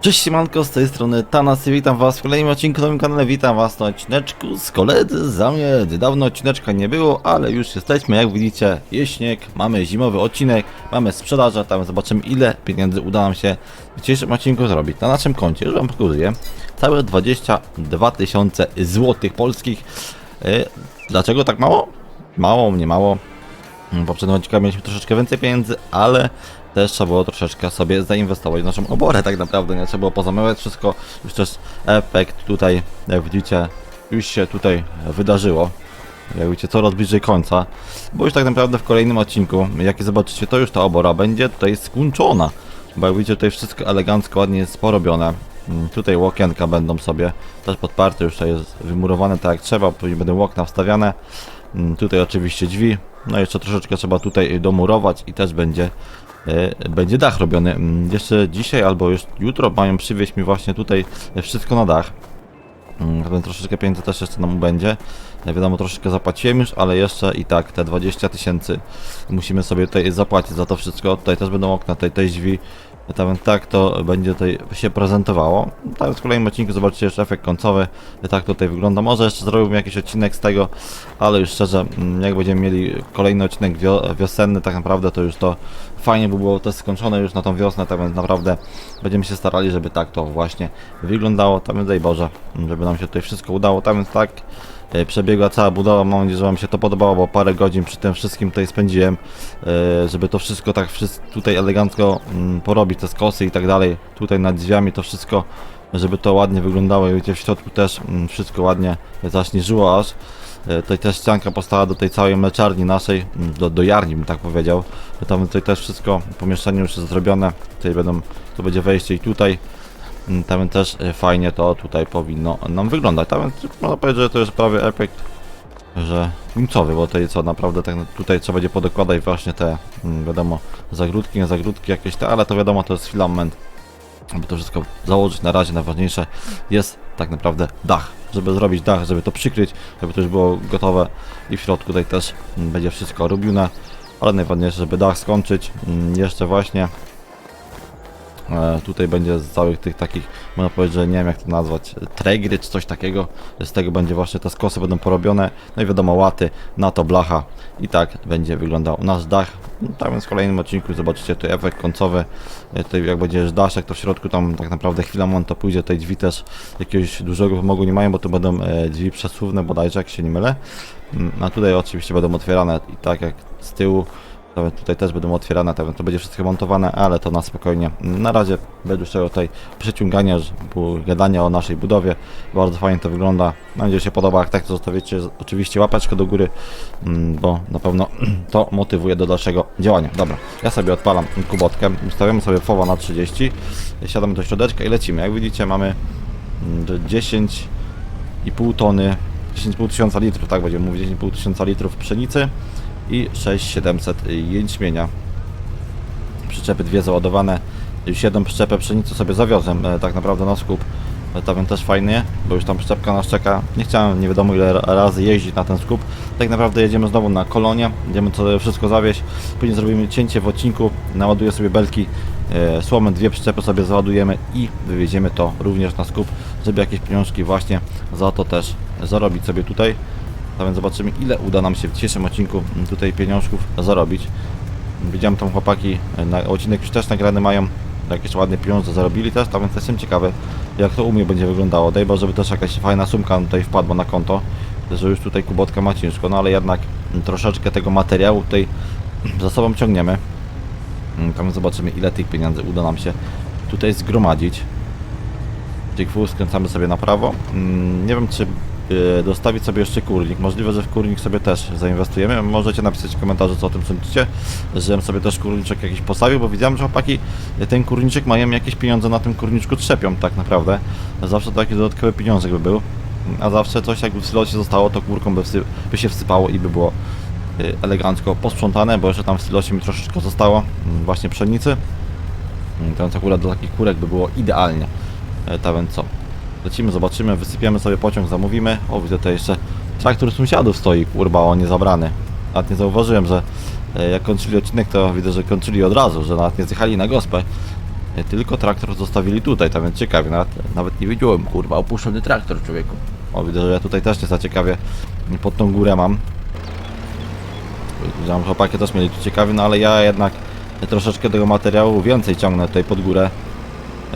Cześć siemanko, z tej strony Tanas i witam was w kolejnym odcinku na moim kanale, witam was na odcineczku z koledzy zamiedzy. Dawno odcineczka nie było, ale już jesteśmy, jak widzicie, jest śnieg, mamy zimowy odcinek, mamy sprzedaż, tam zobaczymy ile pieniędzy uda nam się w dzisiejszym odcinku zrobić. Na naszym koncie, już wam pokazuję, całe 22 tysiące złotych polskich. Yy, Dlaczego tak mało? Mało, nie mało. W poprzednim odcinku mieliśmy troszeczkę więcej pieniędzy, ale też trzeba było troszeczkę sobie zainwestować w naszą oborę tak naprawdę, nie trzeba było pozamywać wszystko, już też efekt tutaj, jak widzicie, już się tutaj wydarzyło. Jak widzicie, coraz bliżej końca, bo już tak naprawdę w kolejnym odcinku, jak zobaczycie, to już ta obora będzie tutaj skończona, bo jak widzicie, tutaj wszystko elegancko, ładnie jest porobione. Mm, Tutaj łokienka będą sobie też podparte, już to jest wymurowane tak jak trzeba, później będą okna wstawiane. Mm, Tutaj oczywiście drzwi, no jeszcze troszeczkę trzeba tutaj domurować i też będzie będzie dach robiony. Mm, Jeszcze dzisiaj albo już jutro mają przywieźć mi właśnie tutaj wszystko na dach. Mm, Więc troszeczkę pieniędzy też jeszcze nam będzie. Ja wiadomo, troszeczkę zapłaciłem już, ale jeszcze i tak te 20 tysięcy musimy sobie tutaj zapłacić za to wszystko. Tutaj też będą okna, tutaj też drzwi. Tam tak to będzie tutaj się prezentowało. Tam w kolejnym odcinku zobaczycie jeszcze efekt końcowy. Tak tutaj wygląda. Może jeszcze zrobiłbym jakiś odcinek z tego, ale już szczerze, mm, jak będziemy mieli kolejny odcinek wio wiosenny, tak naprawdę to już to fajnie by było to skończone już na tą wiosnę, tak więc naprawdę będziemy się starali, żeby tak to właśnie wyglądało. Tam daj Boże, żeby nam się tutaj wszystko udało. Tam więc tak przebiegła cała budowa. Mam nadzieję, że Wam się to podobało, bo parę godzin przy tym wszystkim tutaj spędziłem, e, żeby to wszystko tak tutaj elegancko mm, porobić, te skosy i tak dalej. Tutaj nad drzwiami to wszystko, żeby to ładnie wyglądało. I w środku też mm, wszystko ładnie zaśnieżyło aż. E, Tutaj też ścianka postała do tej całej mleczarni naszej, mm, do, do jarni bym tak powiedział. Tam tutaj też wszystko, pomieszczenie już jest zrobione. Tutaj będą, to będzie wejście i tutaj. Mm, Tam też e, fajnie to tutaj powinno nam wyglądać. Tam można powiedzieć, że to jest prawie efekt, że końcowy, bo tutaj co naprawdę tak tutaj trzeba będzie podokładać właśnie te, mm, wiadomo, zagródki, nie zagródki jakieś te, ale to wiadomo, to jest filament, aby to wszystko założyć na razie, najważniejsze jest tak naprawdę dach. Żeby zrobić dach, żeby to przykryć, żeby to już było gotowe i w środku tutaj też mm, będzie wszystko robione, ale najważniejsze, żeby dach skończyć. Jeszcze właśnie Tutaj będzie z całych tych takich, można powiedzieć, że nie wiem jak to nazwać, tregry czy coś takiego. Z tego będzie właśnie te skosy będą porobione. No i wiadomo, łaty, na to blacha. I tak będzie wyglądał nasz dach. No, tak więc w kolejnym odcinku zobaczycie tu efekt końcowy. E, Tutaj jak będzie daszek, to w środku tam tak naprawdę chwila to pójdzie. Tej drzwi też jakiegoś dużego wymogu nie mają, bo to będą e, drzwi przesuwne bodajże, jak się nie mylę. Mm, A tutaj oczywiście będą otwierane i tak jak z tyłu. To Tutaj też będą otwierane, tak więc to będzie wszystko montowane, ale to na spokojnie. Na razie bez dłuższego tutaj przeciągania, gadania o naszej budowie. Bardzo fajnie to wygląda. Mam nadzieję, że się podoba. Jak tak, to zostawicie oczywiście łapeczkę do góry, mm, bo na pewno to motywuje do dalszego działania. Dobra, ja sobie odpalam kubotkę, ustawiamy sobie fowa na 30, siadamy do środeczka i lecimy. Jak widzicie mamy mm, do 10,5 tony 10,5 tysiąca litrów, tak będziemy mówić, 10,5 tysiąca litrów pszenicy i 6700 jęczmienia. Przyczepy dwie załadowane, już jedną przyczepę pszenicy sobie zawiozłem e, tak naprawdę na skup. E, więc też fajnie, bo już tam przyczepka nas czeka. Nie chciałem nie wiadomo ile ra- razy jeździć na ten skup. Tak naprawdę jedziemy znowu na kolonie, będziemy to wszystko zawieźć. Później zrobimy cięcie w odcinku, naładuję sobie belki e, słomem, dwie przyczepy sobie załadujemy i wywieziemy to również na skup, żeby jakieś pieniążki właśnie za to też zarobić sobie tutaj. A więc zobaczymy ile uda nam się w dzisiejszym odcinku tutaj pieniążków zarobić. Widziałem tam chłopaki, na odcinek już też nagrany mają, jakieś ładne pieniądze zarobili też, a więc jestem ciekawy jak to u mnie będzie wyglądało. Daj Boże, żeby też jakaś fajna sumka tutaj wpadła na konto, że już tutaj kubotka ma ciężko, no ale jednak troszeczkę tego materiału tutaj za sobą ciągniemy. Tam zobaczymy ile tych pieniędzy uda nam się tutaj zgromadzić. Tych skręcamy sobie na prawo. Mm, Nie wiem czy dostawić sobie jeszcze kurnik. Możliwe, że w kurnik sobie też zainwestujemy. Możecie napisać w komentarzu co o tym sądzicie, żebym sobie też kurniczek jakiś postawił, bo widziałem, że chłopaki y, ten kurniczek mają jakieś pieniądze na tym kurniczku trzepią tak naprawdę. Zawsze to jakiś dodatkowy pieniążek by był. A zawsze coś jakby w silocie zostało, to kurką by, by się wsypało i by było y, elegancko posprzątane, bo jeszcze tam w silocie mi troszeczkę zostało mm, właśnie pszenicy. Mm, więc akurat do takich kurek by było idealnie. E, Tak więc co? Lecimy, zobaczymy, wysypiemy sobie pociąg, zamówimy. O, widzę tutaj jeszcze traktor sąsiadów stoi, kurwa, on nie zabrany. Nawet nie zauważyłem, że e, jak kończyli odcinek, to widzę, że kończyli od razu, że nawet nie zjechali na gospę. e, tylko traktor zostawili tutaj, tam więc ciekawie, nawet, nawet nie wiedziałem, kurwa, opuszczony traktor, człowieku. O, widzę, że ja tutaj też nie za ciekawie pod tą górę mam. Widziałem, że chłopaki też mieli tu ciekawie, no ale ja jednak troszeczkę tego materiału więcej ciągnę tutaj pod górę.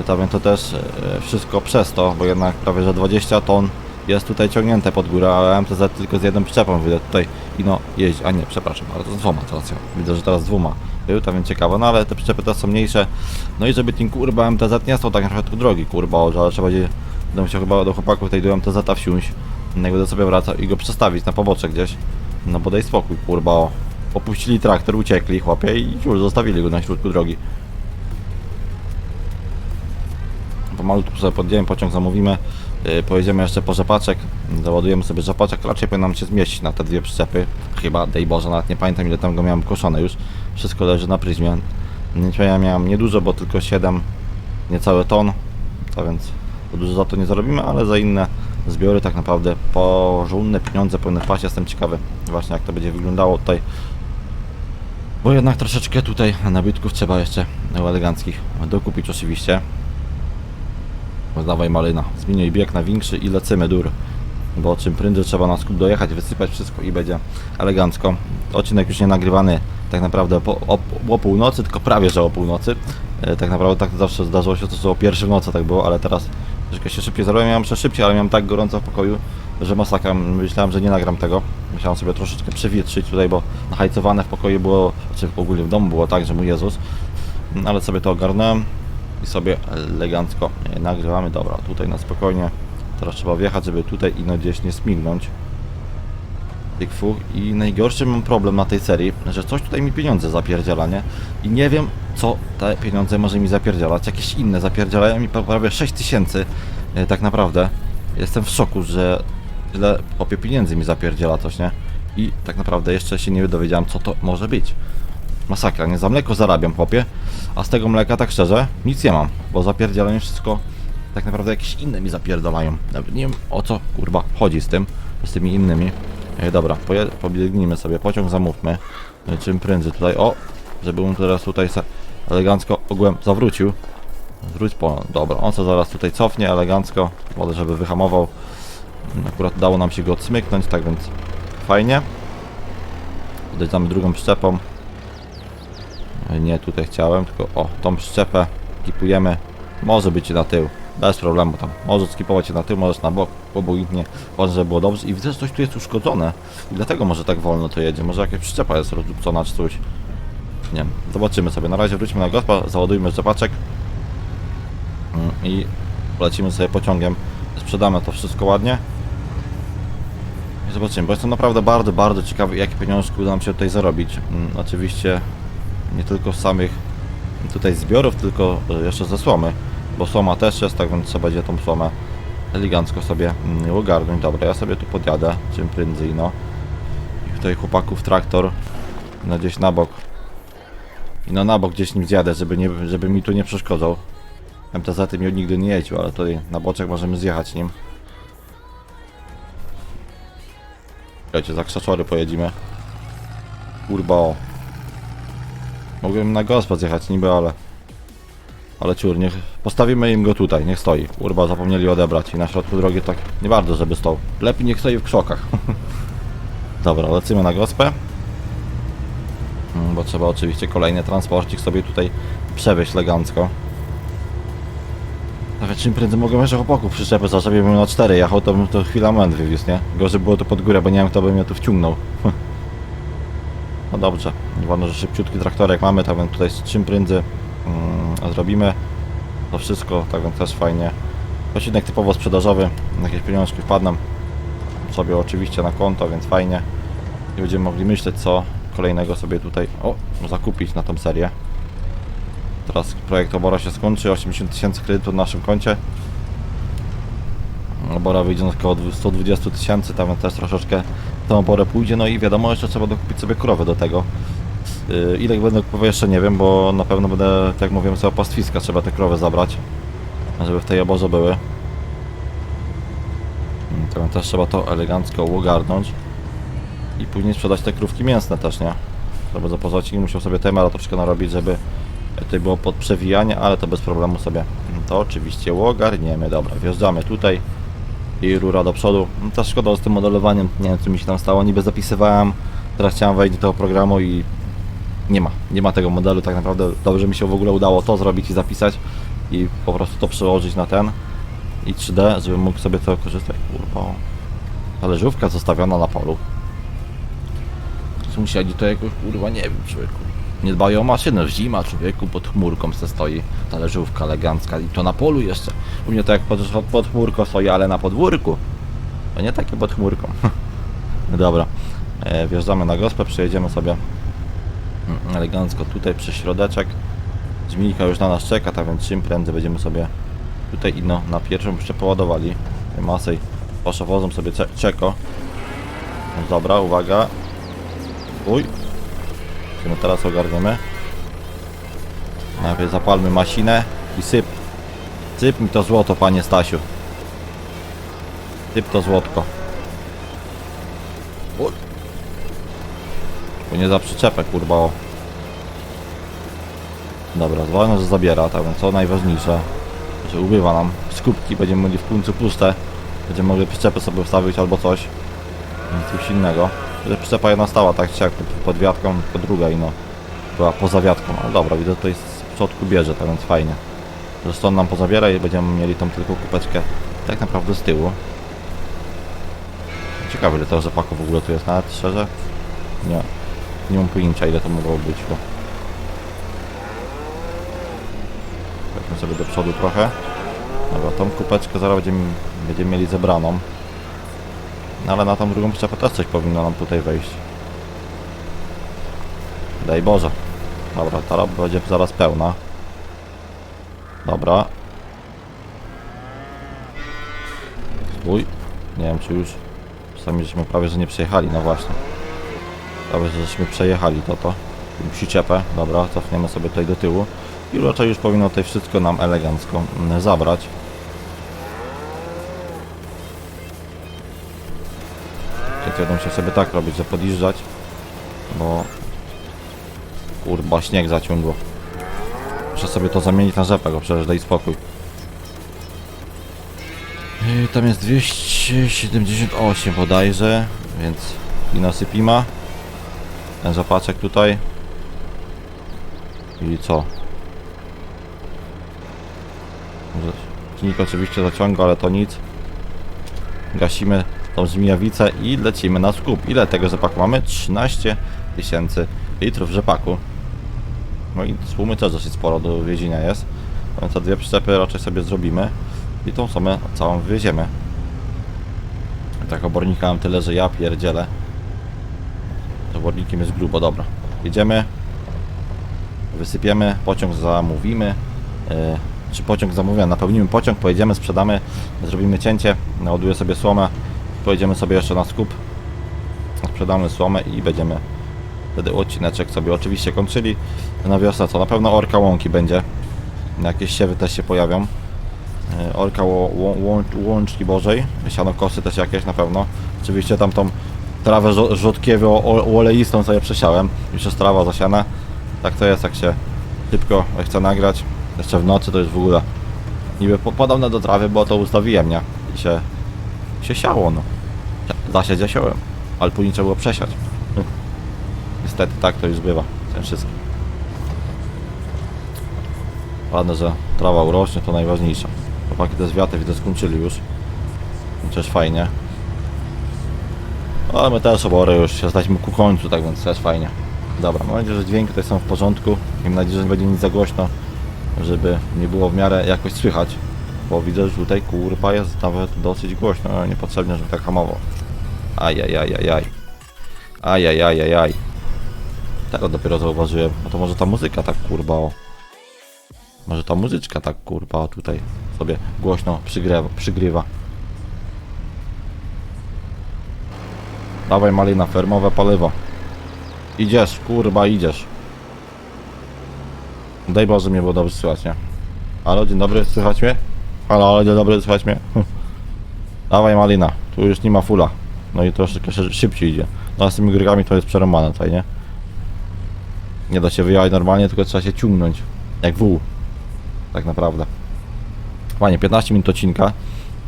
To więc to też e, wszystko przez to, bo jednak prawie że 20 ton jest tutaj ciągnięte pod górę, a MTZ tylko z jedną przyczepą widzę tutaj i no jeździ, a nie, przepraszam, to z dwoma teraz widzę, że teraz dwoma był, to więc ciekawe, no ale te przyczepy też są mniejsze, no i żeby ten kurwa MTZ nie stał tak na środku drogi, kurwa, że trzeba będzie, będę musiał chyba do chłopaków tej do MTZ wsiąść, jak będę sobie wracał i go przestawić na pobocze gdzieś, no bo daj spokój, kurwa, o. opuścili traktor, uciekli chłopie i już zostawili go na środku drogi. Pomalutku sobie podjęłem pociąg, zamówimy. Yy, pojedziemy jeszcze po rzepaczek. Załadujemy sobie rzepaczek. Raczej powinien nam się zmieścić na te dwie przyczepy. Chyba, dej Boże, nawet nie pamiętam ile tam go miałem koszone już. Wszystko leży na pryzmie. Ja miałem niedużo, bo tylko 7, niecałe ton. To więc dużo za to nie zarobimy, ale za inne zbiory tak naprawdę porządne pieniądze powinny wpaść. Jestem ciekawy właśnie jak to będzie wyglądało tutaj. Bo jednak troszeczkę tutaj nabytków trzeba jeszcze eleganckich dokupić oczywiście. Dawaj malyna, zmieniaj bieg na większy i lecimy dur. Bo czym prędzej trzeba na skup dojechać, wysypać wszystko i będzie elegancko. Odcinek już nie nagrywany tak naprawdę po, o, o północy, tylko prawie że o północy. E, tak naprawdę tak zawsze zdarzyło się to, że o pierwszej w nocy tak było, ale teraz troszkę się szybciej zrobiłem. Miałem jeszcze szybciej, ale miałem tak gorąco w pokoju, że masakra. Myślałem, że nie nagram tego. Musiałem sobie troszeczkę przewietrzyć tutaj, bo nahajcowane w pokoju było, czy w ogóle w domu było tak, że mój Jezus. Ale sobie to ogarnąłem i sobie elegancko nagrywamy. Dobra, tutaj na spokojnie. Teraz trzeba wjechać, żeby tutaj ino gdzieś nie smignąć. Tykfu. I najgorszy mam problem na tej serii, że coś tutaj mi pieniądze zapierdziela, nie? I nie wiem, co te pieniądze może mi zapierdzielać. Jakieś inne zapierdzielają mi prawie 6 tysięcy. e, Tak naprawdę. Jestem w szoku, że tyle opie pieniędzy mi zapierdziela coś, nie? I tak naprawdę jeszcze się nie dowiedziałem, co to może być. Masakra, nie za mleko zarabiam, chłopie, a z tego mleka tak szczerze nic nie mam, bo zapierdzielają wszystko, tak naprawdę jakieś inne mi zapierdalają. Nawet nie wiem o co kurwa chodzi z tym, z tymi innymi. E, dobra, pobiegnijmy sobie, pociąg zamówmy, e, czym prędzej tutaj, o, żeby on teraz tutaj elegancko ogółem zawrócił. Zwróć po, dobra, on se zaraz tutaj cofnie elegancko, wolę żeby wyhamował. Akurat udało nam się go odsmyknąć, tak więc fajnie. Damy drugą przyczepą. Nie tutaj chciałem, tylko o, tą przyczepę kipujemy. Może być na tył, bez problemu tam. Możesz skipować się na tył, możesz na bok, obojętnie. Ważne, żeby było dobrze. I widzę, że coś tu jest uszkodzone. I dlatego może tak wolno to jedzie. Może jakaś przyczepa jest rozdupcona czy coś. Nie wiem, zobaczymy sobie. Na razie wróćmy na gospa, załadujmy rzepaczek. Mm, I lecimy sobie pociągiem. Sprzedamy to wszystko ładnie. I zobaczymy, bo jestem naprawdę bardzo, bardzo ciekawy, jakie pieniążki uda nam się tutaj zarobić. Mm, oczywiście nie tylko samych tutaj zbiorów, tylko y, jeszcze ze słomy, bo słoma też jest, tak więc trzeba będzie tą słomę elegancko sobie mm, ogarnąć. Dobra, ja sobie tu podjadę czym prędzej, no. I tutaj chłopaków traktor no gdzieś na bok. I no na bok gdzieś nim zjadę, żeby, nie, żeby mi tu nie przeszkodzał. MTZ mi nigdy nie jeździł, ale tutaj na boczek możemy zjechać nim. Słuchajcie, za krzaczory pojedziemy. Kurba. Mogłem na gospa zjechać niby, ale... Ale ciur, niech... Postawimy im go tutaj, niech stoi. Urba zapomnieli odebrać i na środku drogi tak nie bardzo, żeby stał. Lepiej niech stoi w krzokach. Dobra, lecimy na gospę. Mm, Bo trzeba oczywiście kolejny transporcik sobie tutaj przewieźć elegancko. Nawet czym prędzej mogłem jeszcze chłopaków przyczepy zaczepić, bym na 4 jechał, to bym to chwila wywiózł, nie? Gorzej było to pod górę, bo nie wiem kto by mnie tu wciągnął. No dobrze, ważne, że szybciutki traktorek mamy, tak więc tutaj z czym prędzej mm, zrobimy to wszystko, tak więc też fajnie. Odcinek typowo sprzedażowy, jakieś pieniążki wpadną sobie oczywiście na konto, więc fajnie. I będziemy mogli myśleć co kolejnego sobie tutaj, o, zakupić na tą serię. Teraz projekt Obora się skończy, 80 tysięcy kredytu na naszym koncie. Obora wyjdzie na około 120 tysięcy, tam też troszeczkę tą oborę pójdzie, no i wiadomo, jeszcze trzeba dokupić sobie krowy do tego. Yy, ile będę kupował jeszcze nie wiem, bo na pewno będę, tak mówiłem, sobie pastwiska trzeba te krowy zabrać, żeby w tej oborze były. Yy, To też trzeba to elegancko ogarnąć i później sprzedać te krówki mięsne też, nie? Żeby zapoznać i musiał sobie temera troszkę narobić, żeby Tutaj było pod przewijanie, ale to bez problemu sobie to oczywiście ogarniemy. Dobra, wjeżdżamy tutaj i rura do przodu. No, Ta szkoda z tym modelowaniem, nie wiem co mi się tam stało, niby zapisywałem, teraz chciałem wejść do tego programu i nie ma, nie ma tego modelu tak naprawdę. Dobrze mi się w ogóle udało to zrobić i zapisać i po prostu to przełożyć na ten i 3D, żebym mógł sobie to korzystać. Kurwa, talerzówka zostawiona na polu. Sąsiedzi to jakoś kurwa nie wiem człowieku. Nie dbają o maszynę, zima człowieku, pod chmurką se stoi talerzówka elegancka i to na polu jeszcze. U mnie to jak pod, pod chmurką stoi, ale na podwórku. To nie takie pod chmurką. Dobra, e, wjeżdżamy na gospę, przejedziemy sobie mm, elegancko tutaj przez środeczek. Żmijka już na nas czeka, tak więc czym prędzej będziemy sobie tutaj ino na pierwszą jeszcze poładowali. Masej poszowozą sobie cze- czeko. Dobra, uwaga. Uj. Co my teraz ogarniemy? Najpierw zapalmy masinę i syp. Syp mi to złoto, panie Stasiu. Syp to złotko. Bo nie za przyczepę, kurwa. o. Dobra, zwolno, że zabiera, tak więc co najważniejsze, że ubywa nam skupki, będziemy mieli w końcu puste. Będziemy mogli przyczepy sobie wstawić albo coś. Nic innego. Że przyczepa jedna stała tak czy jak pod wiatką, po druga i no była poza wiatką. Ale dobra, widzę tutaj z przodku bierze, tak więc fajnie. Że stąd nam pozabiera i będziemy mieli tą tylko kupeczkę tak naprawdę z tyłu. Ciekawe ile tego rzepaku w ogóle tu jest, nawet szczerze? Nie. Nie mam pojęcia ile to mogło być, bo... Weźmy sobie do przodu trochę. Dobra, tą kupeczkę zaraz będziemy, będziemy mieli zebraną. No ale na tą drugą przyczepę też coś powinno nam tutaj wejść. Daj Boże. Dobra, ta będzie zaraz pełna. Dobra. Uj. Nie wiem czy już... Czasami żeśmy prawie że nie przejechali, no właśnie. Prawie że żeśmy przejechali to to. Przyczepę. Dobra, cofniemy sobie tutaj do tyłu. I raczej już powinno tutaj wszystko nam elegancko mm, zabrać. Więc będą sobie tak robić, że podjeżdżać, bo kurwa śnieg zaciągło. Muszę sobie to zamienić na rzepę, go przecież daj spokój. I tam jest 278 bodajże, więc i nasypima. Ten zapaczek tutaj. I co? Silnik oczywiście zaciąga, ale to nic. Gasimy tą żmijawicę i lecimy na skup. Ile tego rzepaku mamy? 13 tysięcy litrów rzepaku. No i słumy też dosyć sporo do wiezienia jest. Więc te dwie przyczepy raczej sobie zrobimy i tą sumę całą wywieziemy. Tak obornika mam tyle, że ja pierdzielę. Z obornikiem jest grubo, dobra. Jedziemy. Wysypiemy, pociąg zamówimy. Yy, czy pociąg zamówiony? Napełnimy pociąg, pojedziemy, sprzedamy, zrobimy cięcie, naładuję sobie słomę, pojedziemy sobie jeszcze na skup, sprzedamy słomę i będziemy wtedy odcineczek sobie oczywiście kończyli. Na wiosnę co? Na pewno orka łąki będzie. Jakieś siewy też się pojawią. E, Orka ło, ło, łącz, łączki Bożej, sianokosy też jakieś na pewno. Oczywiście tamtą trawę o- oleistą sobie przesiałem. Już jest trawa zasiana. Tak to jest jak się szybko chce nagrać. Jeszcze w nocy to jest w ogóle niby po- podobne do trawy, bo to ustawiłem, nie? I się, się siało, no. Zasiać zasiałem, ale później trzeba było przesiać. Niestety tak to już bywa, ten wszystkim. Ładne, że trawa urośnie, to najważniejsze. Chłopaki te zwiaty widzę skończyli już. Chociaż fajnie. Ale my też obory już się zdaliśmy ku końcu, tak więc też fajnie. Dobra, mam nadzieję, że dźwięki tutaj są w porządku. Mam nadzieję, że nie będzie nic za głośno, żeby nie było w miarę jakoś słychać. Bo widzę, że tutaj kurwa jest nawet dosyć głośno, niepotrzebnie, żeby tak hamował. Ajajajajaj. Ajajajajaj. Tego dopiero zauważyłem. No to może ta muzyka tak kurwa o. Może ta muzyczka tak kurwa tutaj sobie głośno przygrywa. przygrywa. Dawaj malina, fermowe paliwo. Idziesz, kurwa idziesz. Daj Boże mnie było dobrze słychać, nie? Halo, dzień dobry, słychać mnie? Halo, dzień dobry, słychać mnie? Dawaj malina, tu już nie ma fula. No i troszeczkę szy- szybciej idzie. No a z tymi grygami to jest przerąbane tutaj, nie? Nie da się wyjechać normalnie, tylko trzeba się ciągnąć. Jak wół. Tak naprawdę. Fajnie, 15 minut odcinka.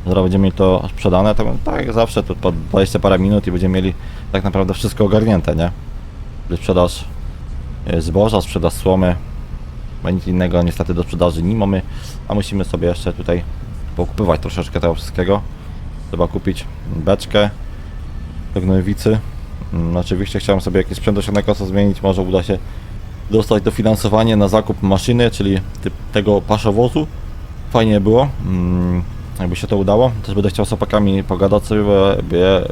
Zaraz będziemy mieli to sprzedane, to tak jak zawsze, to po 20 parę minut i będziemy mieli tak naprawdę wszystko ogarnięte, nie? Sprzedaż e, zboża, sprzedaż słomy, bo nic innego niestety do sprzedaży nie mamy, a musimy sobie jeszcze tutaj pokupywać troszeczkę tego wszystkiego. Trzeba kupić beczkę gnojowicy. Mm, Oczywiście chciałem sobie jakiś sprzęt do sianego co zmienić, może uda się dostać dofinansowanie na zakup maszyny, czyli tego paszowozu. Fajnie było, mm, jakby się to udało. Też będę chciał z chłopakami pogadać sobie,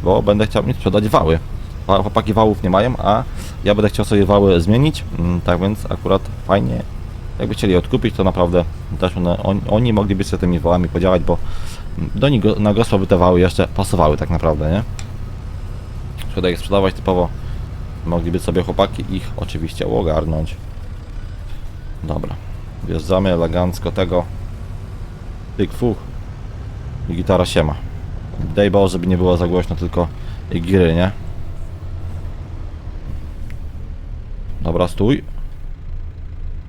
bo, będę chciał mi sprzedać wały. Wa- Chłopaki wałów nie mają, a ja będę chciał sobie wały zmienić, mm, tak więc akurat fajnie. Jakby chcieli odkupić, to naprawdę też oni, mogliby sobie tymi wałami podziałać, bo do nich na gospa by te wały jeszcze pasowały tak naprawdę, nie? Szkoda ich sprzedawać typowo. Mogliby sobie chłopaki ich oczywiście ogarnąć. Dobra. Wjeżdżamy elegancko tego. Pyk fuch. I gitara siema. Daj Boże, żeby nie było za głośno, tylko giry, nie? Dobra, stój.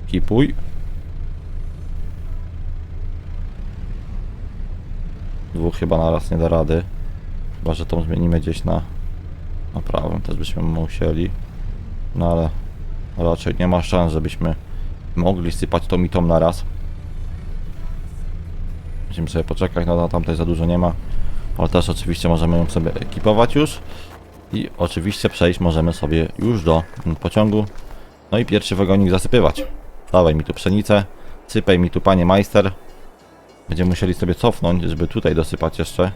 Kipuj. Dwóch chyba naraz nie da rady. Chyba, że tą zmienimy gdzieś na, na prawym. Też byśmy musieli. No ale raczej nie ma szans, żebyśmy mogli sypać tą i tą naraz. Musimy sobie poczekać, no na tamtej za dużo nie ma. Ale też oczywiście możemy ją sobie ekipować już. I oczywiście przejść możemy sobie już do pociągu. No i pierwszy wagonik zasypywać. Dawaj mi tu pszenicę, sypaj mi tu panie majster. Będziemy musieli sobie cofnąć, żeby tutaj dosypać jeszcze.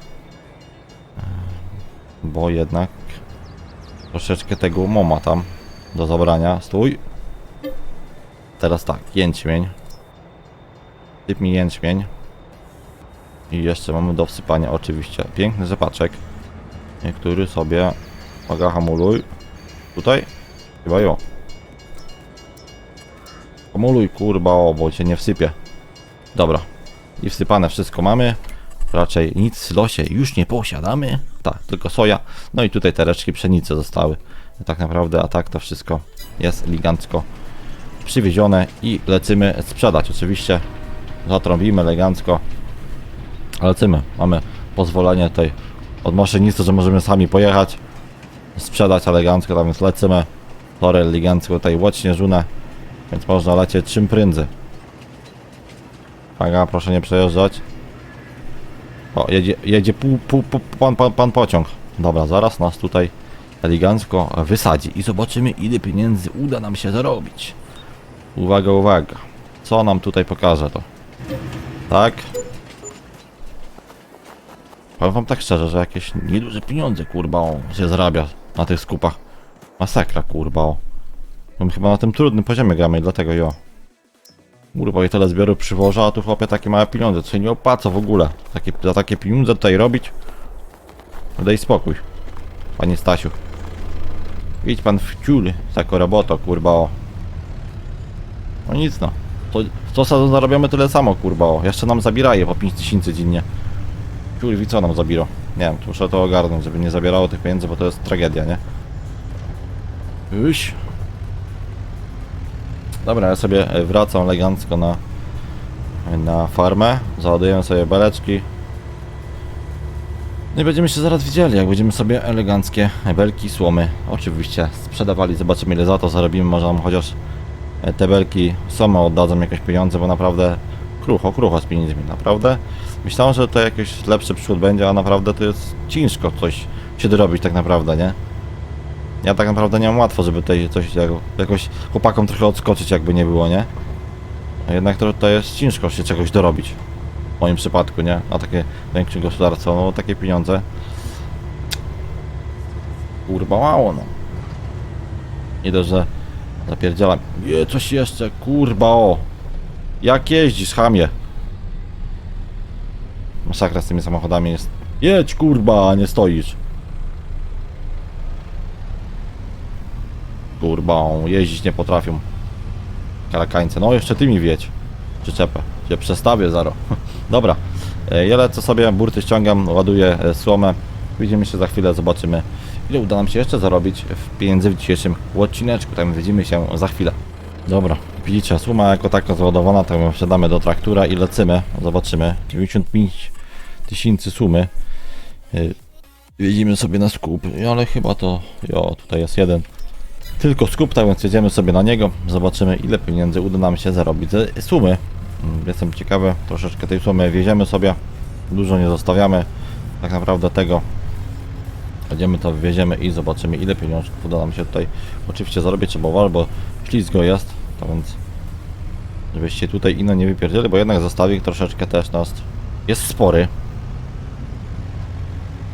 Bo jednak troszeczkę tego moma tam do zabrania. Stój. Teraz tak, jęczmień. Typ mi jęczmień. I jeszcze mamy do wsypania oczywiście piękny rzepaczek, e, który sobie, uwaga, hamuluj, tutaj, chyba jo. Hamuluj kurba, bo cię nie wsypie. Dobra, i wsypane wszystko mamy, raczej nic w losie już nie posiadamy, tak, tylko soja, no i tutaj te resztki pszenicy zostały, tak naprawdę, a tak to wszystko jest elegancko przywiezione i lecimy sprzedać oczywiście, zatrąbimy elegancko, Lecimy. Mamy pozwolenie tutaj od maszynisty, że możemy sami pojechać, sprzedać elegancko, tam więc lecimy. Tory elegancko tutaj łocznie żunę, więc można lecieć czym prędzej. Uwaga, proszę nie przejeżdżać. O, jedzie, jedzie pół, pół, pół, pan, pan, pan pociąg. Dobra, zaraz nas tutaj elegancko wysadzi i zobaczymy ile pieniędzy uda nam się zarobić. Uwaga, uwaga. Co nam tutaj pokaże to? Tak, Powiem wam tak szczerze, że jakieś nieduże pieniądze, kurba, o, się zarabia na tych skupach. Masakra, kurba, o. No chyba na tym trudnym poziomie gramy, dlatego jo. Kurwa, i tyle zbioru przywoża, a tu chłopie takie małe pieniądze, co się nie opłaca w ogóle. Takie, za takie pieniądze tutaj robić? No Daj spokój, panie Stasiu. Idź pan w ciul, taką robotę, kurba, o. No nic no. To, to co zarabiamy tyle samo, kurba, o. Jeszcze nam zabieraje po 5000 dziennie. Kurwi, co nam zabiło? Nie wiem, muszę to ogarnąć, żeby nie zabierało tych pieniędzy, bo to jest tragedia, nie? Uś. Dobra, ja sobie e, wracam elegancko na, na farmę. Załaduję sobie beleczki. No i będziemy się zaraz widzieli, jak będziemy sobie eleganckie belki, słomy oczywiście sprzedawali. Zobaczymy ile za to zarobimy, może nam chociaż e, te belki same oddadzą jakieś pieniądze, bo naprawdę krucho, krucho z pieniędzmi, naprawdę. Myślałem, że to jakiś lepszy przód będzie, a naprawdę to jest ciężko coś się dorobić tak naprawdę, nie? Ja tak naprawdę nie mam łatwo, żeby tutaj coś jako, jakoś chłopakom trochę odskoczyć jakby nie było, nie? A jednak to, to jest ciężko się czegoś dorobić. W moim przypadku, nie? Na takie większe gospodarstwo, no takie pieniądze. Kurwa mało, no. Nie dość, że zapierdzielam. Nie, coś jeszcze, kurwa o. Jak jeździsz, chamie? Masakra z tymi samochodami jest. Jedź kurba, nie stoisz. Kurba, jeździć nie potrafią. Karakańce. No jeszcze ty mi wiedź. Przyczepę. Cię przestawię zaro. Dobra. E, Ja lecę sobie, burty ściągam, ładuję e, słomę. Widzimy się za chwilę, zobaczymy ile uda nam się jeszcze zarobić w pieniędzy w dzisiejszym odcineczku. Tam widzimy się za chwilę. Dobra, Widzicie, suma jako taka załadowana, tak wsiadamy do traktura i lecimy. Zobaczymy. 95 tysięcy sumy. Yy, Jedziemy sobie na skup, ale chyba to, jo, tutaj jest jeden. Tylko skup, tak więc jedziemy sobie na niego. Zobaczymy ile pieniędzy uda nam się zarobić ze sumy. Mm, Jestem ciekawy, troszeczkę tej sumy wieziemy sobie. Dużo nie zostawiamy. Tak naprawdę tego Będziemy to wywieziemy i zobaczymy ile pieniążków uda nam się tutaj oczywiście zarobić trzeba uważać, bo ślizgo jest, to więc żebyście tutaj ino nie wypierdzieli, bo jednak zestawik troszeczkę też nas jest spory.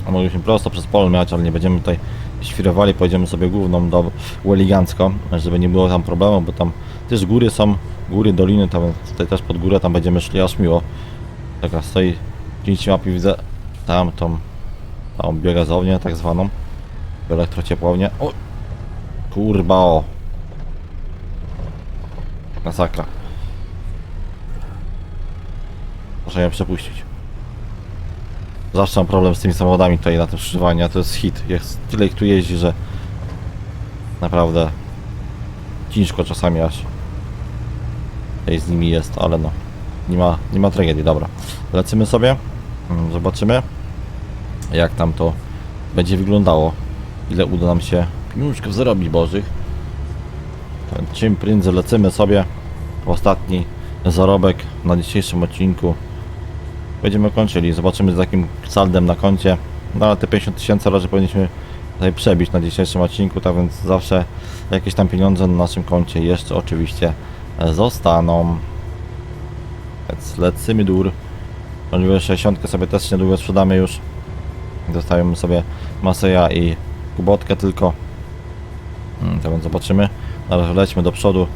A mogliśmy prosto przez pole miać, ale nie będziemy tutaj świrowali, pojedziemy sobie główną do elegancko, żeby nie było tam problemu, bo tam też góry są, góry, doliny, tam tutaj też pod górę tam będziemy szli aż miło. Taka stoi, w mapie widzę tam tą tą biogazownię tak zwaną elektrociepłownię. O kurba o. Masakra. Proszę nie przepuścić zawsze mam problem z tymi samochodami tutaj na tym skrzyżowaniu to jest hit jest tyle ich tu jeździ, że naprawdę ciężko czasami aż Ej, z nimi jest, ale no nie ma, nie ma tragedii, dobra lecimy sobie Mm, zobaczymy jak tam to będzie wyglądało, ile uda nam się pieniążków zarobić bożych. Czym prędzej lecimy sobie ostatni zarobek na dzisiejszym odcinku. Będziemy kończyli, zobaczymy z jakim saldem na koncie. No ale te 50 tysięcy raczej powinniśmy tutaj przebić na dzisiejszym odcinku, tak więc zawsze jakieś tam pieniądze na naszym koncie jeszcze oczywiście zostaną. Więc lecimy dur. Możliwe 60 sobie też niedługo sprzedamy już. Dostajemy sobie Maseja i Kubotkę tylko. Mm, To więc zobaczymy. Na razie lećmy do przodu.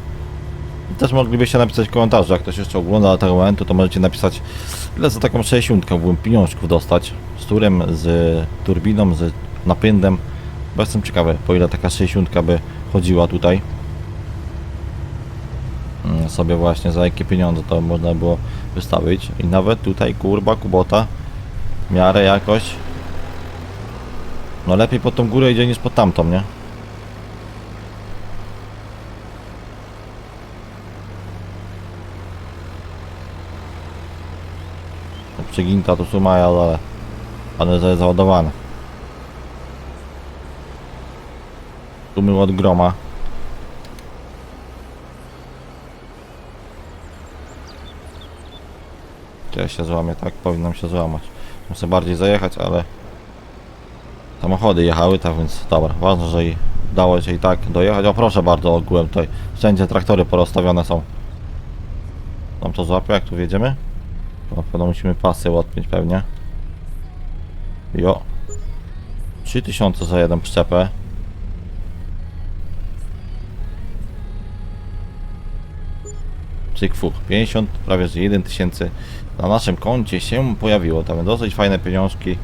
Też moglibyście napisać w komentarzu, jak ktoś jeszcze ogląda do tego momentu, to możecie napisać ile za taką 60 mógłbym pieniążków dostać. Z turem, z turbiną, z napędem. Bo jestem ciekawy, po ile taka 60 by chodziła tutaj. Mm, Sobie właśnie za jakie pieniądze to można było wystawić. I nawet tutaj kurba, kubota w miarę jakoś no lepiej pod tą górę idzie niż pod tamtą, nie? No, Przeginta to suma, ale ale jest załadowane. Tu my od groma. Ja się złamię, tak? Powinnam się złamać. Muszę bardziej zajechać, ale samochody jechały, tak więc dobra, ważne, że i udało się i tak dojechać. O proszę bardzo, ogółem tutaj wszędzie traktory porozstawione są. Tam to złapie, jak tu wjedziemy? No pewno musimy pasy odpiąć pewnie. Jo. 3000 za jeden przyczepę. Cyk fuch, 50, prawie że 1 tysięcy na naszym koncie się pojawiło. Tam dosyć fajne pieniążki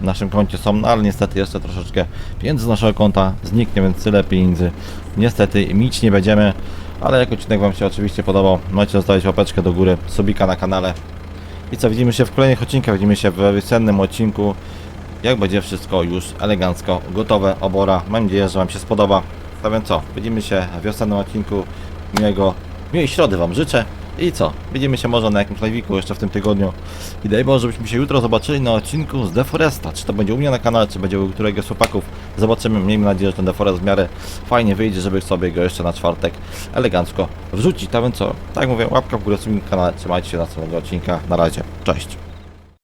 w naszym koncie są, no ale niestety jeszcze troszeczkę pieniędzy z naszego konta zniknie, więc tyle pieniędzy niestety mieć nie będziemy. Ale jak odcinek Wam się oczywiście podobał, możecie zostawić łapeczkę do góry, subika na kanale. I co, widzimy się w kolejnych odcinkach, widzimy się w wiosennym odcinku, jak będzie wszystko już elegancko gotowe, obora. Mam nadzieję, że Wam się spodoba. To więc co, widzimy się w wiosennym odcinku, miłego, miłej środy Wam życzę. I co? Widzimy się może na jakimś live'iku jeszcze w tym tygodniu. I daj Boże, żebyśmy się jutro zobaczyli na odcinku z Deforesta. Czy to będzie u mnie na kanale, czy będzie u któregoś z chłopaków. Zobaczymy. Miejmy nadzieję, że ten Deforest w miarę fajnie wyjdzie, żeby sobie go jeszcze na czwartek elegancko wrzucić. Tak więc co? Tak mówię, łapka w górę w kanale. Trzymajcie się następnego odcinka. Na razie. Cześć.